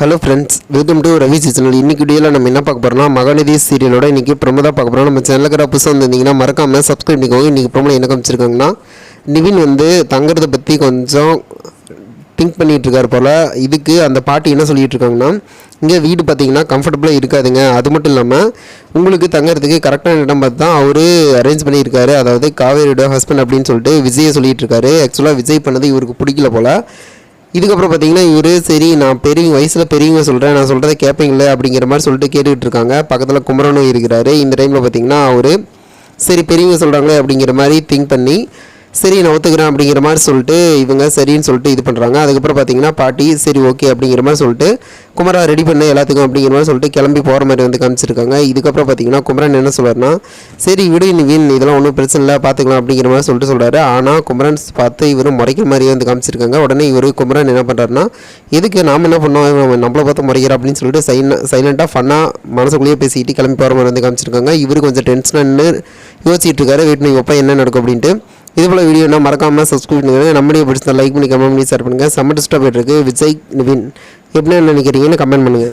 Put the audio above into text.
Hello friends welcome to Ravi channel இன்னைக்கு வீடியோவில் நம்ம என்ன பார்க்க போகிறோம்னா மகநிதி சீரியலோட இன்றைக்கி பிரமதா தான் பார்க்க போகிறோம் நம்ம சேனலுக்கு புதுசாக வந்திருந்தீங்கன்னா மறக்காமல் சப்ஸ்கிரைப் பண்ணிக்கோங்க. இன்றைக்கி ப்ரமோ என்ன காமிச்சிருக்காங்கன்னா நிவின் வந்து தங்குறத பற்றி கொஞ்சம் திங்க் பண்ணிகிட்ருக்கார் போல். இதுக்கு அந்த பாட்டி என்ன சொல்லிகிட்டு இருக்காங்கன்னா இங்கே வீடு பார்த்தீங்கன்னா கம்ஃபர்டபுளாக இருக்காதுங்க. அது மட்டும் இல்லாமல் உங்களுக்கு தங்குறதுக்கு கரெக்டான இடம் பார்த்து தான் அவர் அரேஞ்ச் பண்ணியிருக்காரு. அதாவது காவேரியோட ஹஸ்பண்ட் அப்படின்னு சொல்லிட்டு விஜயை சொல்லிகிட்டு இருக்காரு. ஆக்சுவலாக விஜய் பண்ணது இவருக்கு பிடிக்கல போல். இதுக்கப்புறம் பார்த்தீங்கன்னா இவர் சரி நான் பெரியவங்க வயசில் பெரியவங்க சொல்கிறேன் நான் சொல்கிறத கேட்பீங்களே அப்படிங்கிற மாதிரி சொல்லிட்டு கேட்டுக்கிட்டு இருக்காங்க. பக்கத்தில் குமரனும் இருக்கிறாரு. இந்த டைமில் பார்த்தீங்கன்னா அவர் சரி பெரியவங்க சொல்கிறாங்களே அப்படிங்கிற மாதிரி திங்க் பண்ணி சரி நான் ஒத்துக்கிறேன் அப்படிங்கிற மாதிரி சொல்லிட்டு இவங்க சரின்னு சொல்லிட்டு இது பண்ணுறாங்க அதுக்கப்புறம் பார்த்தீங்கன்னா பாட்டி சரி ஓகே அப்படிங்கிற மாதிரி சொல்லிட்டு குமரா ரெடி பண்ண எல்லாத்துக்கும் அப்படிங்கிற மாதிரி சொல்லிட்டு கிளம்பி போகிற மாதிரி வந்து காமிச்சிருக்காங்க. இதுக்கப்புறம் பார்த்தீங்கன்னா குமரன் என்ன சொல்வார்னா சரி விடு வீண் இதெல்லாம் ஒன்றும் பிரச்சனை இல்லை பார்த்துக்கலாம் அப்படிங்கிற மாதிரி சொல்லிட்டு சொல்கிறாரு ஆனால் குமரன் பார்த்து இவர் முறைக்கிற மாதிரி வந்து காமிச்சிருக்காங்க. உடனே இவர் குமரன் என்ன பண்ணுறாருன்னா எதுக்கு நாம் என்ன பண்ணோம்? இவன் நம்மளை பார்த்து முறைக்கிறா அப்படின்னு சொல்லிட்டு சைன சைலண்ட்டாக ஃபன்னாக மனசுக்குள்ளேயே பேசிக்கிட்டு கிளம்பி போகிற மாதிரி வந்து காமிச்சிருக்காங்க. இவர் கொஞ்சம் டென்ஷனாக யோசிச்சுட்டு இருக்காரு. வீட்டு நீ என்ன நடக்கும்? அப்படின்ட்டு இது போல் வீடியோனா மறக்காமல் சப்ஸ்கிரைப் பண்ணுங்கள் நம்ம வீடியோ லைக் பண்ணி கமெண்ட் பண்ணி ஷேர் பண்ணுங்கள் செம்ம டிஸ்டர்ப் போயிட்டு விஜய் நிவின் எப்படி நினைக்கிறீங்கன்னு கமெண்ட் பண்ணுங்கள்